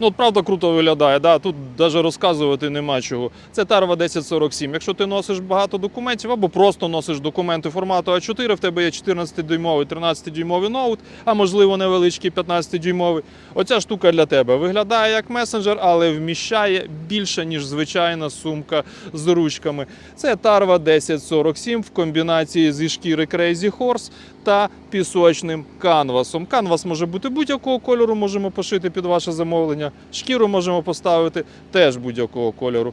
Ну, правда круто виглядає, да? тут навіть розказувати нема чого. Це Тарва 1047. Якщо ти носиш багато документів або просто носиш документи формату А4, в тебе є 14-дюймовий, 13-дюймовий ноут, а можливо невеличкий 15-дюймовий. Оця штука для тебе виглядає як месенджер, але вміщає більше, ніж звичайна сумка з ручками. Це Тарва 1047 в комбінації зі шкіри Crazy Horse та пісочним канвасом. Канвас може бути будь-якого кольору, можемо пошити під ваше замовлення. Шкіру можемо поставити теж будь-якого кольору.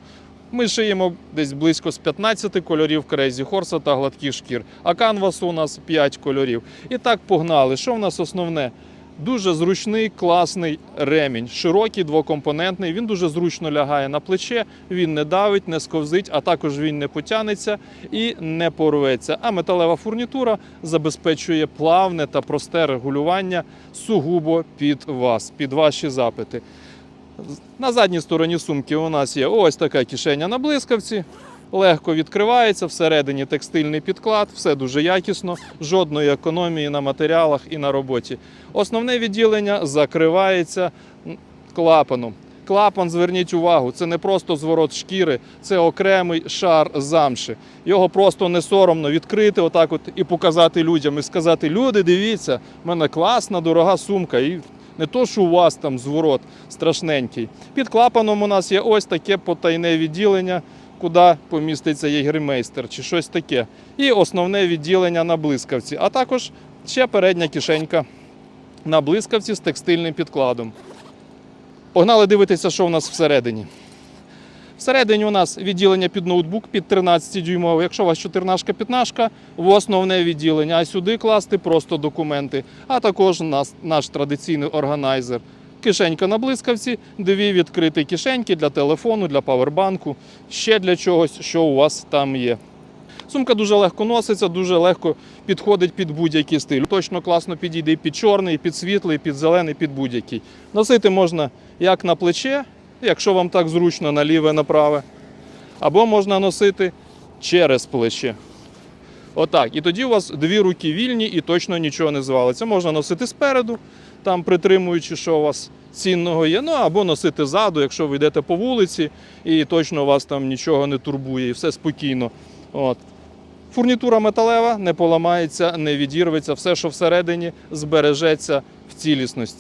Ми шиємо десь близько з 15 кольорів крейзі хорса та гладких шкір, а канвасу у нас 5 кольорів. І так погнали. Що в нас основне? Дуже зручний, класний ремінь, широкий, двокомпонентний. Він дуже зручно лягає на плече, він не давить, не сковзить, а також він не потягнеться і не порветься. А металева фурнітура забезпечує плавне та просте регулювання сугубо під вас, під ваші запити. На задній стороні сумки у нас є ось така кишеня на блискавці. Легко відкривається, всередині текстильний підклад, все дуже якісно, жодної економії на матеріалах і на роботі. Основне відділення закривається клапаном. Клапан, зверніть увагу, це не просто зворот шкіри, це окремий шар замши. Його просто не соромно відкрити отак от і показати людям, і сказати: люди, дивіться, в мене класна, дорога сумка. І не то, що у вас там зворот страшненький. Під клапаном у нас є ось таке потайне відділення, куди поміститься єгримейстер чи щось таке. І основне відділення на блискавці, а також ще передня кишенька на блискавці з текстильним підкладом. Погнали дивитися, що в нас всередині. Всередині у нас відділення під ноутбук під 13 дюймовий. Якщо у вас 14 15 в основне відділення, а сюди класти просто документи, а також нас, наш традиційний органайзер. Кишенька на блискавці, дві відкриті кишеньки для телефону, для павербанку, ще для чогось, що у вас там є. Сумка дуже легко носиться, дуже легко підходить під будь-який стиль. Точно класно підійде і під чорний, і під світлий, і під зелений, під будь-який. Носити можна як на плече, якщо вам так зручно на ліве, на праве, або можна носити через плече. Отак. І тоді у вас дві руки вільні і точно нічого не звалиться. Можна носити спереду, там притримуючи, що у вас цінного є. Ну або носити ззаду, якщо ви йдете по вулиці і точно вас там нічого не турбує, і все спокійно. От. Фурнітура металева не поламається, не відірветься, все, що всередині, збережеться в цілісності.